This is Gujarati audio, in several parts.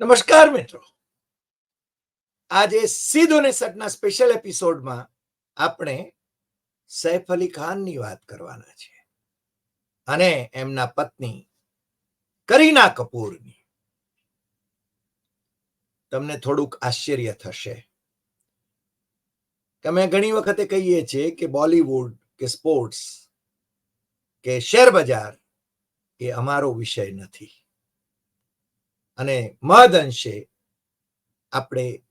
નમસ્કાર મિત્રો. આજે સીધો ને સટના સ્પેશિયલ એપિસોડમાં આપણે સૈફ અલી ખાનની વાત કરવાના છે અને એમના પત્ની કરીના કપૂરની. તમને થોડુંક આશ્ચર્ય થશે. કે અમે ઘણી વખતે કહીએ છીએ કે બોલિવૂડ કે સ્પોર્ટ્સ કે શેર બજાર એ અમારો વિષય નથી. અને મહદ અંશે આપણે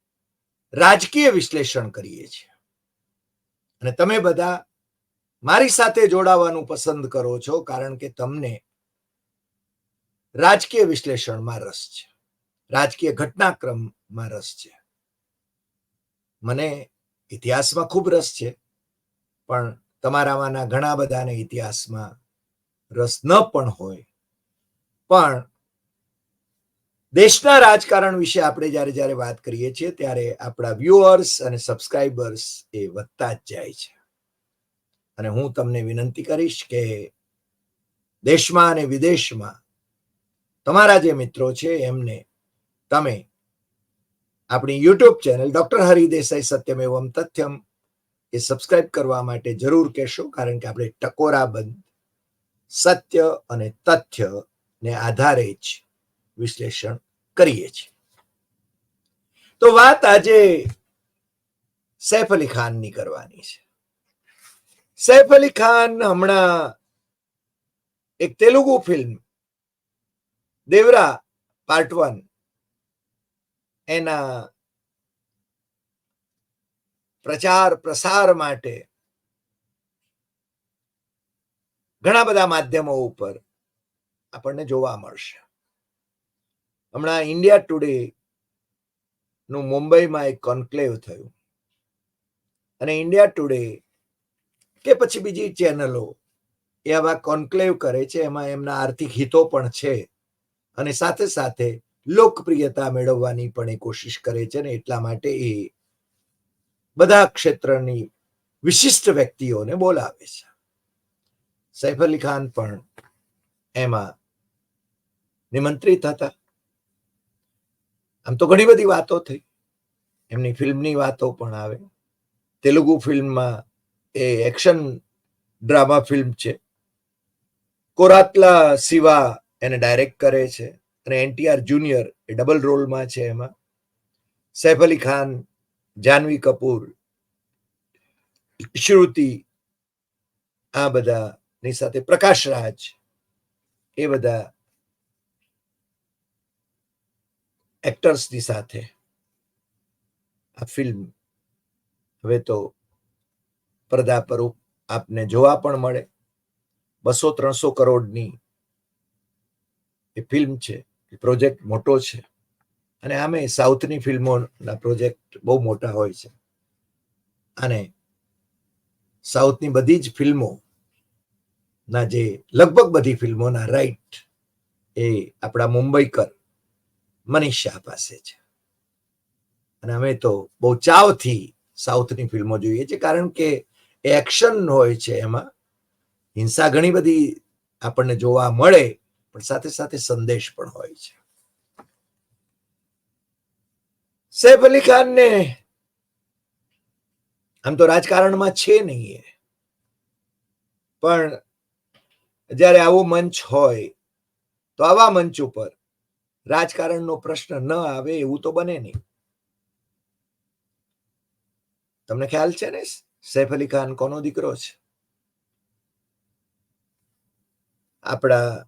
રાજકીય વિશ્લેષણ કરીએ છીએ. અને તમે બધા મારી સાથે જોડાવાનું પસંદ કરો છો કારણ કે તમને રાજકીય વિશ્લેષણમાં રસ છે. રાજકીય ઘટનાક્રમમાં રસ છે. મને ઇતિહાસમાં ખૂબ રસ છે, પણ તમારામાંના ઘણા બધાને ઇતિહાસમાં રસ ન પણ હોય. પણ દેશના રાજકારણ વિશે આપણે જ્યારે જ્યારે વાત કરીએ છીએ, ત્યારે આપણા વ્યુઅર્સ અને સબસ્ક્રાઈબર્સ એ વધતા જ જાય છે. અને હું તમને વિનંતી કરીશ કે દેશમાં અને વિદેશમાં તમારા જે મિત્રો છે, એમને તમે આપણી YouTube channel doctor Haridesai Satyam Evam Tathyam એ સબસ્ક્રાઇબ કરવા માટે જરૂર કહેશો, કારણ કે આપણે ટકોરાબંધ સત્ય અને તથ્ય ને આધારે જ વિશ્લેષણ કરીએ છીએ. તો વાત આજે સૈફ અલી ખાનની કરવાની છે. સૈફ અલી ખાન હમણાં એક Telugu film, Devara part one એના પ્રચાર પ્રસાર માટે ઘણા બધા માધ્યમો ઉપર આપણને જોવા મળશે. હમણાં ઇન્ડિયા ટુડે નું મુંબઈમાં એક કોન્ક્લેવ થયું. અને ઇન્ડિયા ટુડે કે પછી બીજી ચેનલો એ આવા કોન્ક્લેવ કરે છે, એમાં એમના આર્થિક હિતો પણ છે. અને સાથે સાથે લોકપ્રિયતા મેળવવાની પણ એ કોશિશ કરે છે ને એટલા માટે એ બધા ક્ષેત્રની વિશિષ્ટ વ્યક્તિઓને બોલાવે છે. સૈફ અલી ખાન પણ એમાં નિમંત્રિત હતા. આમ તો ઘણી બધી વાતો થઈ. એમની ફિલ્મની વાતો પણ આવે. તેલુગુ ફિલ્મમાં એ એક્શન ડ્રામા ફિલ્મ છે. કોરાતલા સિવા એને ડાયરેક્ટ કરે છે અને એનટીઆર જુનિયર એ ડબલ રોલમાં છે એમાં. સૈફ અલી ખાન, જાનવી કપૂર, શ્રુતિ, આ બધાની સાથે પ્રકાશ રાજ એ બધા એક્ટર્સની સાથે આ ફિલ્મ હવે તો પડદા પર આપને જોવા પણ મળે. બસો ત્રણસો કરોડની એ ફિલ્મ છે, એ પ્રોજેક્ટ મોટો છે. અને આમે સાઉથની ફિલ્મોના પ્રોજેક્ટ બહુ મોટા હોય છે. અને સાઉથની બધી જ ફિલ્મો ના જે, લગભગ બધી ફિલ્મોના રાઈટ એ આપણા મુંબઈકર મનીષ પાસે છે. અને અમે તો બહુ ચાવથી સાઉથની ફિલ્મો જોઈએ છે કારણ કે એક્શન હોય છે એમાં. હિંસા ઘણી બધી આપણને જોવા મળે, પણ સાથે સાથે સંદેશ પણ હોય છે. સૈફ અલી ખાનને આમ તો રાજકારણમાં છે નહીં એ. પણ જ્યારે આવો મંચ હોય, તો આવા મંચ ઉપર રાજકારણનો પ્રશ્ન ન આવે એવું તો બને નહીં. તમને ખ્યાલ છે ને? સૈફ અલી ખાન કોનો દીકરો છે? આપણા,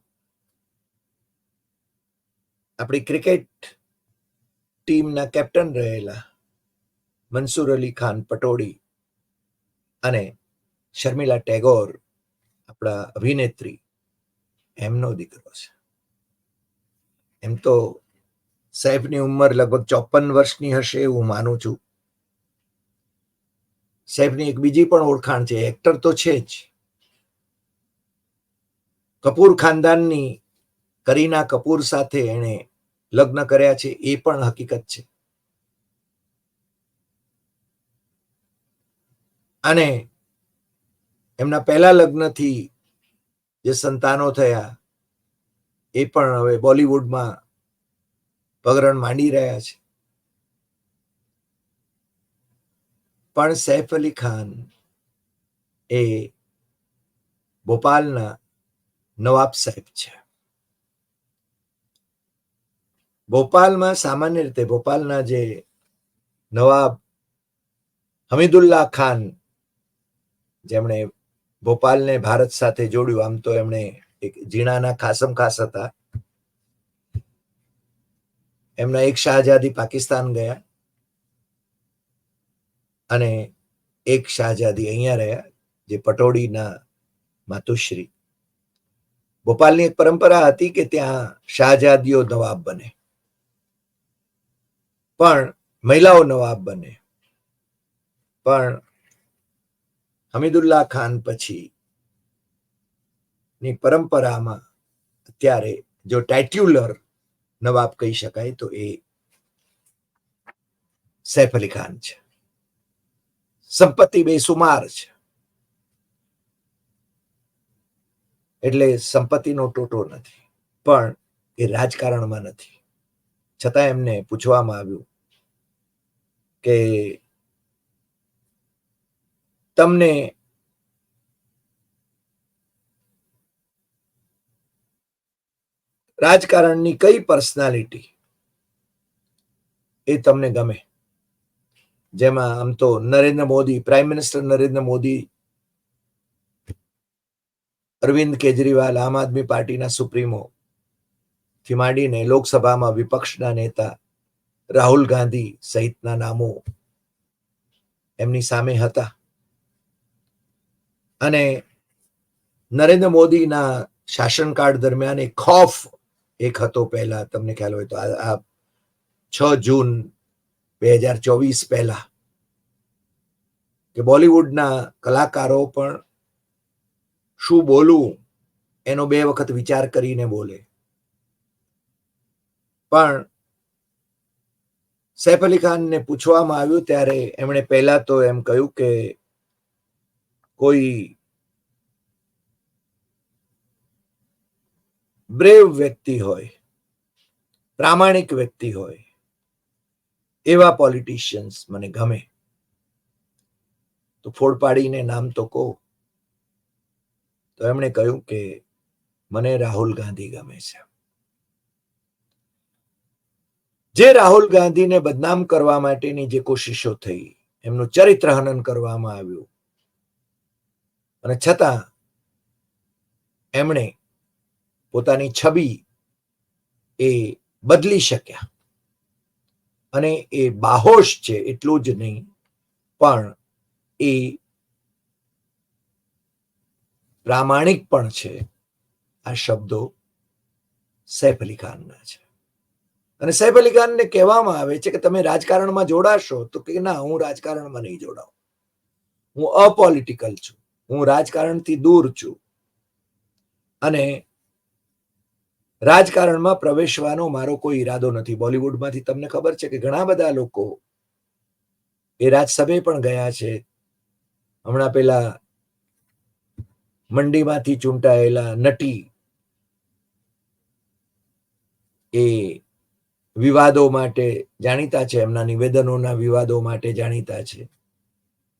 આપણી ક્રિકેટ ટીમના કેપ્ટન રહેલા મનસુર અલી ખાન પટોડી અને શર્મિલા ટેગોર, આપણા અભિનેત્રી, એમનો દીકરો છે. એમ તો સાહેબની ઉંમર લગભગ ચોપન વર્ષની હશે એવું માનું છું. સાહેબની એક બીજી પણ ઓળખાણ છે, એક્ટર તો છે જ. કપૂર ખાનદાનની કરીના કપૂર સાથે એણે લગ્ન કર્યા છે, એ પણ હકીકત છે. અને એમના પહેલા લગ્નથી જે સંતાનો થયા એ પણ હવે બોલિવૂડમાં પગરણ માંડી રહ્યા છે. પણ સૈફ અલી ખાન એ ભોપાલના નવાબ સાહેબ છે. ભોપાલમાં સામાન્ય રીતે ભોપાલના જે નવાબ હમીદુલ્લા ખાન જેમણે ભોપાલને ભારત સાથે જોડ્યું, આમ તો એમણે ઝીણાના ખાસમ ખાસ હતા. એમના એક શાહજાદી પાકિસ્તાન ગયા અને એક શાહજાદી અહીંયા રહ્યા, જે પટોડીના માતુશ્રી. ભોપાલની એક પરંપરા હતી કે ત્યાં શાહજાદીઓ નવાબ બને. પણ મહિલાઓ નવાબ બને. પણ હમીદુલ્લા ખાન પછી ની પરંપરામાં અત્યારે જો ટાઇટ્યુલર નવાબ કહી શકાય, તો એ સૈફ અલી ખાન છે. સંપત્તિ બેસુમાર છે. એટલે સંપત્તિનો ટોટો નથી, પણ એ રાજકારણમાં નથી. છતાં એમને પૂછવામાં આવ્યું કે તમને રાજકારણની કઈ પર્સનાલિટી એ તમને ગમે? જેમાં આમ તો નરેન્દ્ર મોદી પ્રાઇમ મિનિસ્ટર નરેન્દ્ર મોદી, અરવિંદ કેજરીવાલ આમ આદમી પાર્ટીના સુપ્રીમો થી માંડીને લોકસભામાં વિપક્ષના નેતા રાહુલ ગાંધી સહિતના નામો એમની સામે હતા. અને નરેન્દ્ર મોદીના શાસનકાળ દરમિયાન એક ખોફ એક હતો પહેલા, તમને ખ્યાલ હોય તો આ છ જૂન બે હજાર ચોવીસ પહેલા કે બોલિવૂડના કલાકારો પણ શું બોલવું એનો બે વખત વિચાર કરીને બોલે. પણ સૈફ અલી ખાનને પૂછવામાં આવ્યું ત્યારે એમણે પહેલા તો એમ કહ્યું કે કોઈ બ્રેવ વ્યક્તિ હોય, પ્રામાણિક વ્યક્તિ હોય, એવા પોલિટિશિયન્સ મને ગમે. તો ફોડ નામ તો કહો. તો એમણે કહ્યું કે મને રાહુલ ગાંધી ગમે છે. જે રાહુલ ગાંધીને બદનામ કરવા માટેની જે કોશિશો થઈ, એમનું ચરિત્ર હનન કરવામાં આવ્યું. અને છતાં, એમણે પોતાની છબી એ બદલી શક્યા. અને એ બાહોશ છે એટલું જ નહીં, પણ એ પ્રામાણિક પણ છે આ શબ્દો સૈફ અલી ખાનના છે. અને સૈફ અલી ખાનને કહેવામાં આવે છે કે તમે રાજકારણમાં જોડાશો તો કે ના, હું રાજકારણમાં નહીં જોડાઉં. હું અપોલિટિકલ છું. હું રાજકારણથી દૂર છું. અને રાજકારણમાં પ્રવેશવાનો મારો કોઈ ઈરાદો નથી. બોલિવૂડમાંથી તમને ખબર છે કે ઘણા બધા લોકો એ રાજસભે પણ ગયા છે. હમણાં પેલા મંડીમાંથી ચૂંટાયેલા નટી એ વિવાદો માટે જાણીતા છે. એમના નિવેદનોના વિવાદો માટે જાણીતા છે.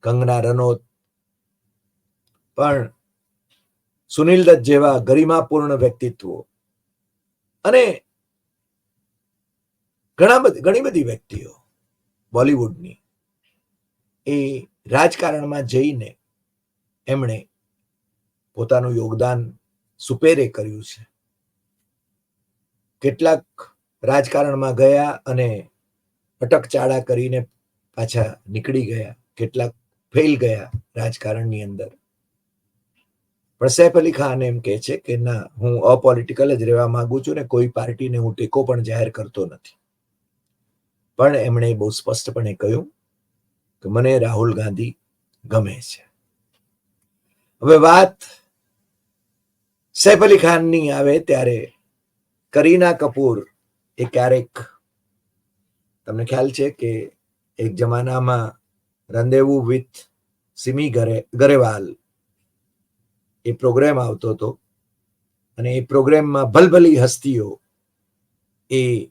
કંગના રનોત પણ સુનિલ દત્ત જેવા ગરિમાપૂર્ણ વ્યક્તિત્વો અને ઘણા બધી, ઘણી બધી વ્યક્તિઓ બોલિવૂડની એ રાજકારણમાં જઈને એમણે પોતાનું યોગદાન સુપેરે કર્યું છે. કેટલાક રાજકારણમાં ગયા અને અટકચાળા કરીને પાછા નીકળી ગયા, કેટલાક ફેલ ગયા રાજકારણની અંદર. પણ સૈફ અલી ખાન એમ કે છે કે ના, હું અપોલિટિકલ જ રહેવા માંગુ છું ને કોઈ પાર્ટીને હું ટેકો પણ જાહેર કરતો નથી. પણ એમણે બહુ સ્પષ્ટપણે કહ્યું કે મને રાહુલ ગાંધી ગમે છે. હવે વાત સૈફ અલી ખાનની આવે ત્યારે કરીના કપૂર એ ક્યારેક, તમને ખ્યાલ છે કે એક જમાનામાં રંદેવું વિથ સિમી ગરે, ગરેવાલ એ પ્રોગ્રામ આવતો હતો. અને એ પ્રોગ્રામમાં ભલભલી હસ્તીઓ એ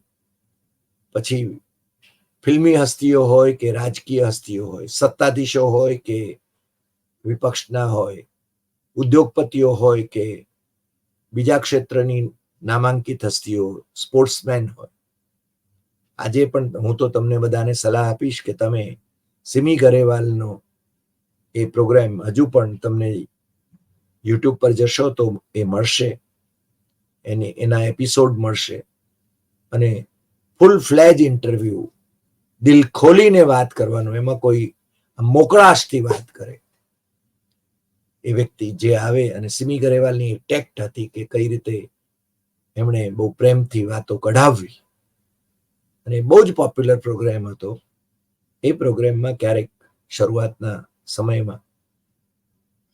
પછી ફિલ્મી હસ્તીઓ હોય કે રાજકીય હસ્તીઓ હોય, સત્તાધીશો હોય કે વિપક્ષના હોય, ઉદ્યોગપતિઓ હોય કે બીજા ક્ષેત્રની નામાંકિત હસ્તીઓ સ્પોર્ટ્સમેન હોય. આજે પણ હું તો તમને બધાને સલાહ આપીશ કે તમે સિમી ગરેવાલનો એ પ્રોગ્રામ હજુ પણ તમને યુટ્યુબ પર જશો તો એ મળશે. એને, એના એપિસોડ મળશે. અને ફૂલ ફ્લેજ ઇન્ટરવ્યુ દિલ ખોલીને વાત કરવાનું, એમાં કોઈ મોકળાશથી વાત કરે. એ વ્યક્તિ જે આવે અને સિમી ગરેવાલની ટેક્ટ હતી કે કઈ રીતે એમણે બહુ પ્રેમથી વાતો કઢાવવી. અને બહુ જ પોપ્યુલર પ્રોગ્રામ હતો. એ પ્રોગ્રામમાં ક્યારેક શરૂઆતના સમયમાં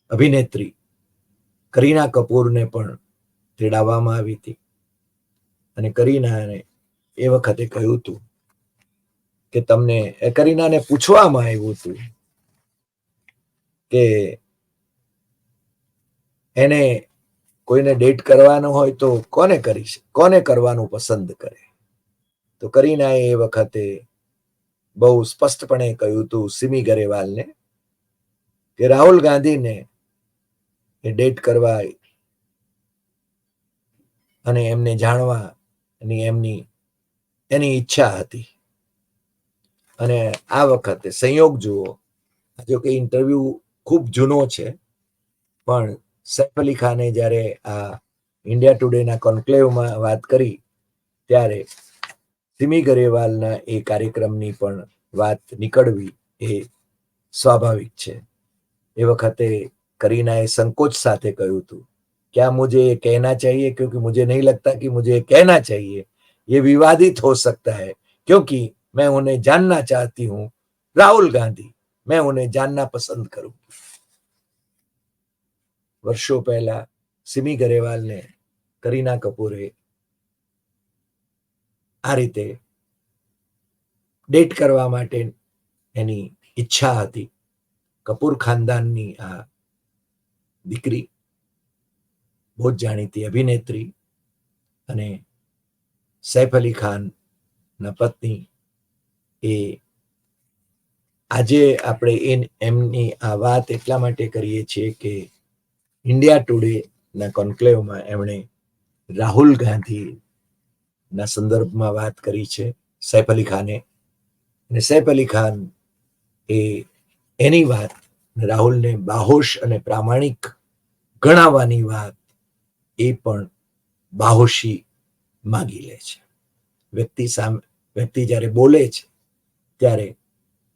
અભિનેત્રી કરીના કપૂરને પણ તેડાવવામાં આવી હતી. અને કરીનાને એ વખતે કહ્યું હતું કે તમને કરીનાને પૂછવામાં આવ્યું હતું કે એને કોઈને ડેટ કરવાનો હોય તો કોને કરી કોને કરવાનું પસંદ કરે? તો કરીનાએ એ વખતે બહુ સ્પષ્ટપણે કહ્યું હતું સિમી ગરેવાલને કે રાહુલ ગાંધીને એ ડેટ કરવા અને એમને જાણવા એમની, એની ઈચ્છા હતી. અને આ વખતે સંયોગ જુઓ, જો કે ઇન્ટરવ્યુ ખૂબ જૂનો છે, પણ સૈફ અલી ખાને જ્યારે આ ઇન્ડિયા ટુડેના કોન્ક્લેવમાં વાત કરી, ત્યારે સિમી ગરેવાલના એ કાર્યક્રમની પણ વાત નીકળવી એ સ્વાભાવિક છે. એ વખતે करीना संकोच साथे कहूँ तू क्या मुझे ये कहना चाहिए क्योंकि मुझे नहीं लगता कि मुझे कहना चाहिए ये विवादित हो सकता है क्योंकि मैं उन्हें जानना चाहती हूं राहुल गांधी मैं उन्हें जानना पसंद करूंगी વર્ષો પહેલા સિમી ગરેવાલને કરીના કપૂરે આ રીતે ડેટ કરવા માટે એની ઈચ્છા હતી કપૂર ખાનદાનની આ દીકરી બહુ જ જાણીતી અભિનેત્રી અને સૈફ અલી ખાનના પત્ની એ આજે આપણે એમની આ વાત એટલા માટે કરીએ છીએ કે ઇન્ડિયા ટુડે ના કોન્ક્લેવમાં એમણે રાહુલ ગાંધીના સંદર્ભમાં વાત કરી છે સૈફ અલી ખાને. અને સૈફ અલી ખાન એ એની વાત રાહુલને બાહોશ અને પ્રામાણિક ગણાવવાની વાત એ પણ બાહોશી માગી લે છે. વ્યક્તિ સામે, વ્યક્તિ જ્યારે બોલે છે, ત્યારે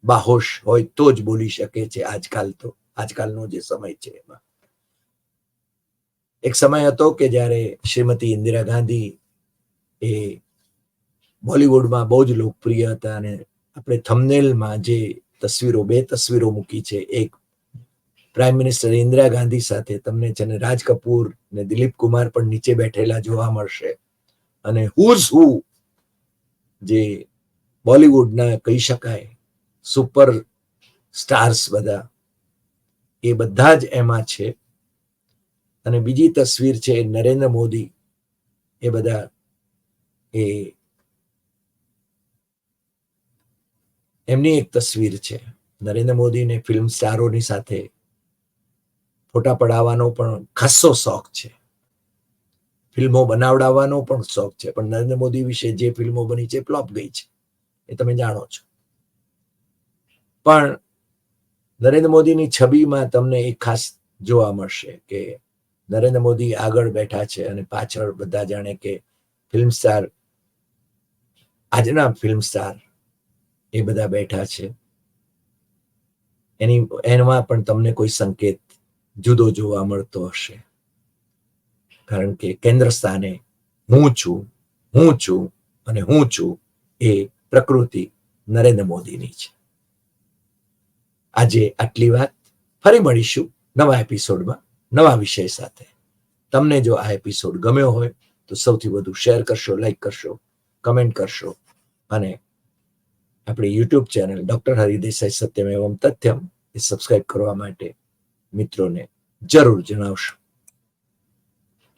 બાહોશ હોય તો જ બોલી શકે છે આજકાલ તો, આજકાલનો જે સમય છે એમાં. એક સમય હતો કે જ્યારે શ્રીમતી ઇન્દિરા ગાંધી એ બોલિવૂડમાં બહુ જ લોકપ્રિય હતા અને આપણે થમનેલમાં જે તસવીરો, બે તસવીરો મૂકી છે, એક પ્રાઇમ મિનિસ્ટર ઇન્દિરા ગાંધી સાથે તમને છે ને રાજ કપૂર ને દિલીપ કુમાર પણ નીચે બેઠેલા જોવા મળશે. અને હુઝ હુ જે બોલિવૂડના કહી શકાય સુપર સ્ટાર્સ બધા, એ બધા જ એમાં છે. અને બીજી તસવીર છે નરેન્દ્ર મોદી, એ બધા એ એમની એક તસવીર છે. નરેન્દ્ર મોદીને ફિલ્મ સ્ટારોની સાથે ફોટા પડાવવાનો પણ ખાસો શોખ છે. ફિલ્મો બનાવડાવવાનો પણ શોખ છે. પણ નરેન્દ્ર મોદી વિશે જે ફિલ્મો બની છે ફ્લોપ ગઈ છે. એ તમે જાણો છો. પણ નરેન્દ્ર મોદીની છબીમાં તમને એક ખાસ જોવા મળશે કે નરેન્દ્ર મોદી આગળ બેઠા છે અને પાછળ બધા જાણે કે ફિલ્મ સ્ટાર, આજના ફિલ્મ સ્ટાર એ બધા બેઠા છે. એની, એમાં પણ તમને કોઈ સંકેત જુદો જોવા મળતો હશે. કારણ કે કેન્દ્ર સ્થાને હું છું હું છું અને હું છું એ પ્રકૃતિ નરેન્દ્ર મોદીની છે. આજે આટલી વાત. ફરી મળીશું નવા એપિસોડમાં, નવા વિષય સાથે. તમને જો આ એપિસોડ ગમ્યો હોય, તો સૌથી વધુ શેર કરશો, લાઈક કરશો, કમેન્ટ કરશો અને આપણી YouTube channel doctor Haridesai Satyam Evam Tathyam એ સબસ્ક્રાઇબ કરવા માટે મિત્રોને જરૂર જણાવશો.